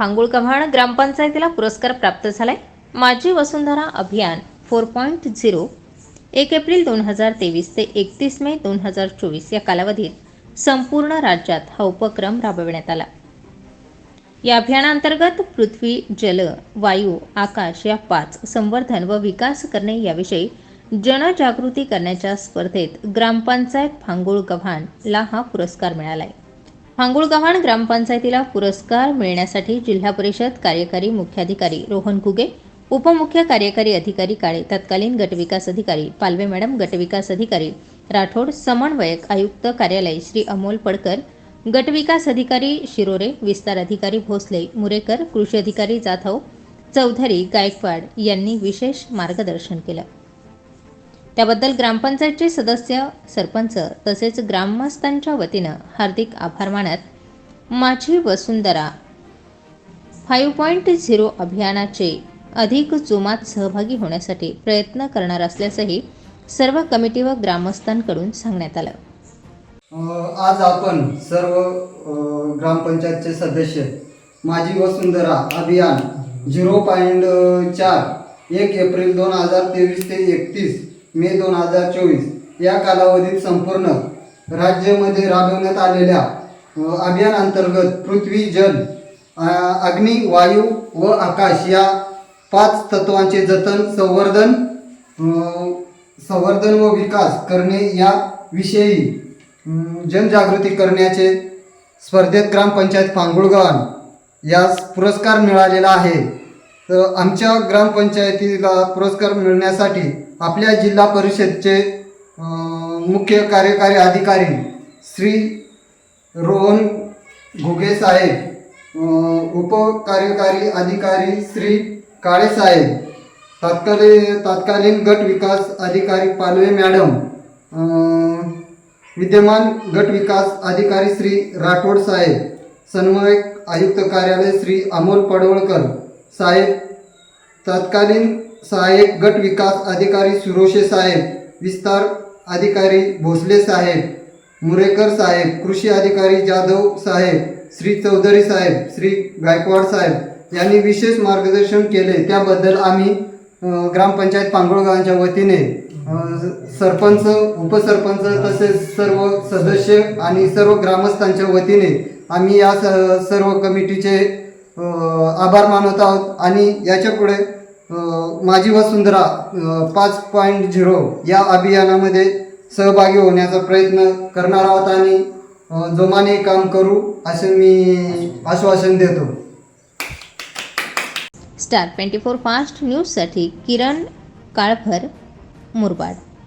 फांगुळकव्हाण ग्रामपंचायतीला पुरस्कार प्राप्त झालाय. Majhi Vasundhara Abhiyan four point zero एक एप्रिल दोन हजार तेवीस ते एकतीस मे दोन हजार चोवीस या कालावधीत संपूर्ण राज्यात हा उपक्रम राबविण्यात आला. या अभियानांतर्गत पृथ्वी जल वायू आकाश या पाच संवर्धन व विकास करणे याविषयी जनजागृती करण्याच्या स्पर्धेत ग्रामपंचायत फांगुळ गव्हाणला हा पुरस्कार मिळालाय. आहे गव्हाण ग्रामपंचायतीला पुरस्कार मिळण्यासाठी जिल्हा परिषद कार्यकारी मुख्याधिकारी रोहन घुगे उपमुख्य कार्यकारी अधिकारी काळे तत्कालीन गटविकास अधिकारी पालवे मॅडम गटविकास अधिकारी राठोड समन्वयक आयुक्त कार्यालय श्री अमोल पडकर गटविकास अधिकारी शिरोरे विस्तार अधिकारी भोसले मुरेकर कृषी अधिकारी जाधव चौधरी गायकवाड यांनी विशेष मार्गदर्शन केलं. त्याबद्दल ग्रामपंचायतचे सदस्य सरपंच तसेच ग्रामस्थांच्या वतीनं हार्दिक आभार मानत माझी वसुंधरा फाईव्ह पॉईंट झिरो अभियानाचे अधिक जोमात सहभागी होण्यासाठी प्रयत्न करणार असल्याचंही सर्व कमिटी व ग्रामस्थांकडून सांगण्यात आलं. आज आपण सर्व ग्रामपंचायतचे सदस्य माझी वसुंधरा अभियान झिरो पॉईंट चार एक एप्रिल दोन हजार तेवीस ते एकतीस मे दोन हजार चोवीस. या कालावधीत संपूर्ण राज्यामध्ये राबवण्यात आलेल्या अभियानांतर्गत पृथ्वी जल अग्नी वायू व आकाश या पाच तत्वांचे जतन संवर्धन संवर्धन व विकास करणे या विषयी जनजागृती करण्याचे स्पर्धेत ग्रामपंचायत पांगुळगाव यास पुरस्कार मिळालेला आहे. तर आमच्या ग्रामपंचायतीला पुरस्कार मिळण्यासाठी आपल्या जिल्हा परिषदचे मुख्य कार्यकारी अधिकारी श्री रोहन घुगे साहेब उपकार्यकारी अधिकारी श्री काळे साहेब तात्कालीन तात्कालीन गट विकास अधिकारी पालवे मॅडम विद्यमान गट विकास अधिकारी श्री राठोड साहेब समन्वयक आयुक्त कार्यालय श्री अमोल पडवळकर साहेब तत्कालीन साहेब गट विकास अधिकारी सुरोशे साहेब विस्तार अधिकारी भोसले साहेब मुरेकर साहेब कृषी अधिकारी जाधव साहेब श्री चौधरी साहेब श्री गायकवाड साहेब यांनी विशेष मार्गदर्शन केले. त्याबद्दल आम्ही ग्रामपंचायत पांगोळगावांच्या वतीने सरपंच उपसरपंच तसेच सर्व सदस्य आणि सर्व ग्रामस्थांच्या वतीने आम्ही या स- सर्व कमिटीचे आभार मानत आहोत आणि याच्यापुढे पुढे माझी वसुंधरा पाच पॉईंट झिरो या अभियानामध्ये सहभागी होण्याचा प्रयत्न करणार आहोत आणि जोमाने काम करू असे मी आश्वासन देतो. स्टार ट्वेंटी फोर फास्ट न्यूजसाठी किरण काळभर मुरबाड.